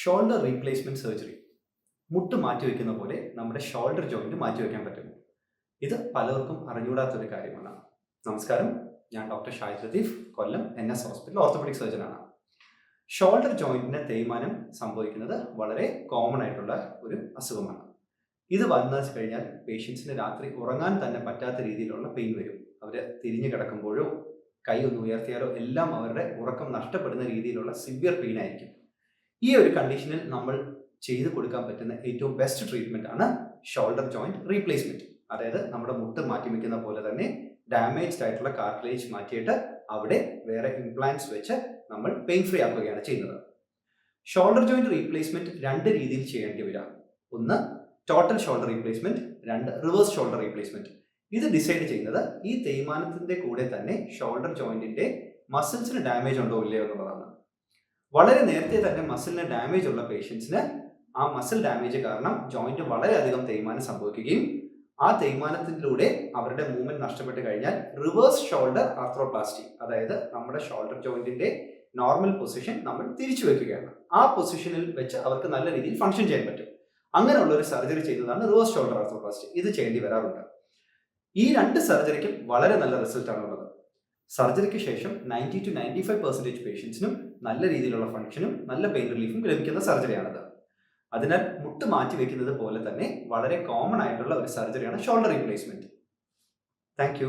Shoulder replacement surgery മുട്ട് മാറ്റി മാറ്റിവെക്കുന്ന പോലെ നമ്മുടെ ഷോൾഡർ ജോയിന്റ് മാറ്റിവെക്കാൻ പറ്റും. ഇത് പലർക്കും അറിഞ്ഞുകൂടാത്തൊരു കാര്യമാണ്. നമസ്കാരം. ഞാൻ doctor Shahid Latheef. Kollam N S hospital orthopaedic സർജനാണ് shoulder ജോയിന്റിന് തേയ്മാനം സംഭവിക്കുന്നത് വളരെ കോമൺ ആയിട്ടുള്ള ഒരു അസുഖമാണ്. ഇത് വന്നു കഴിഞ്ഞാൽ പേഷ്യൻസിന് രാത്രി ഉറങ്ങാൻ തന്നെ പറ്റാത്ത രീതിയിലുള്ള പെയിൻ വരും. അവർ തിരിഞ്ഞു കിടക്കുമ്പോഴോ കൈ ഒന്ന് ഉയർത്തിയാലോ എല്ലാം അവരുടെ ഉറക്കം നഷ്ടപ്പെടുന്ന രീതിയിലുള്ള സിവിയർ പെയിൻ ആയിരിക്കും. ഈ ഒരു കണ്ടീഷനിൽ നമ്മൾ ചെയ്തു കൊടുക്കാൻ പറ്റുന്ന ഏറ്റവും ബെസ്റ്റ് ട്രീറ്റ്മെന്റ് ആണ് ഷോൾഡർ ജോയിന്റ് റീപ്ലേസ്മെന്റ് അതായത് നമ്മുടെ മുട്ട് മാറ്റി വെക്കുന്ന പോലെ തന്നെ ഡാമേജ്ഡ് ആയിട്ടുള്ള കാർട്ടിലേജ് മാറ്റിയിട്ട് അവിടെ വേറെ ഇംപ്ലാന്റ്സ് വെച്ച് നമ്മൾ പെയിൻ ഫ്രീ ആക്കുകയാണ് ചെയ്യുന്നത്. ഷോൾഡർ ജോയിന്റ് റീപ്ലേസ്മെന്റ് രണ്ട് രീതിയിൽ ചെയ്യേണ്ടി വരാം. ഒന്ന് ടോട്ടൽ ഷോൾഡർ റീപ്ലേസ്മെന്റ് രണ്ട് റിവേഴ്സ് ഷോൾഡർ റീപ്ലേസ്മെന്റ് ഇത് ഡിസൈഡ് ചെയ്യുന്നത് ഈ തേയ്മാനത്തിന്റെ കൂടെ തന്നെ ഷോൾഡർ ജോയിന്റിന്റെ മസിൽസിന് ഡാമേജ് ഉണ്ടോ ഇല്ലയോ എന്നുള്ളതാണ്. വളരെ നേരത്തെ തന്നെ മസിലിന് ഡാമേജ് ഉള്ള പേഷ്യൻസിന് ആ മസിൽ ഡാമേജ് കാരണം ജോയിന്റ് വളരെയധികം തേയ്മാനം സംഭവിക്കുകയും ആ തേയ്മാനത്തിലൂടെ അവരുടെ മൂവ്മെന്റ് നഷ്ടപ്പെട്ട് കഴിഞ്ഞാൽ റിവേഴ്സ് ഷോൾഡർ ആർത്രോപ്ലാസ്റ്റി അതായത് നമ്മുടെ ഷോൾഡർ ജോയിന്റിന്റെ നോർമൽ പൊസിഷൻ നമ്മൾ തിരിച്ചു വെക്കുകയാണ്. ആ പൊസിഷനിൽ വെച്ച് അവർക്ക് നല്ല രീതിയിൽ ഫംഗ്ഷൻ ചെയ്യാൻ പറ്റും. അങ്ങനെയുള്ള ഒരു സർജറി ചെയ്യുന്നതാണ് റിവേഴ്സ് ഷോൾഡർ ആർത്രോപ്ലാസ്റ്റി ഇത് ചെയ്യേണ്ടി വരാറുണ്ട്. ഈ രണ്ട് സർജറിക്കും വളരെ നല്ല റിസൾട്ടാണ് ഉള്ളത് സർജറിക്ക് ശേഷം ninety to ninety five percentage പേഷ്യൻസിനും നല്ല രീതിയിലുള്ള ഫംഗ്ഷനും നല്ല പെയിൻ റിലീഫും ലഭിക്കുന്ന സർജറിയാണത്. അതിനാൽ മുട്ട് മാറ്റി വെക്കുന്നത് പോലെ തന്നെ വളരെ കോമൺ ആയിട്ടുള്ള ഒരു സർജറിയാണ് ഷോൾഡർ റീപ്ലേസ്മെന്റ് താങ്ക്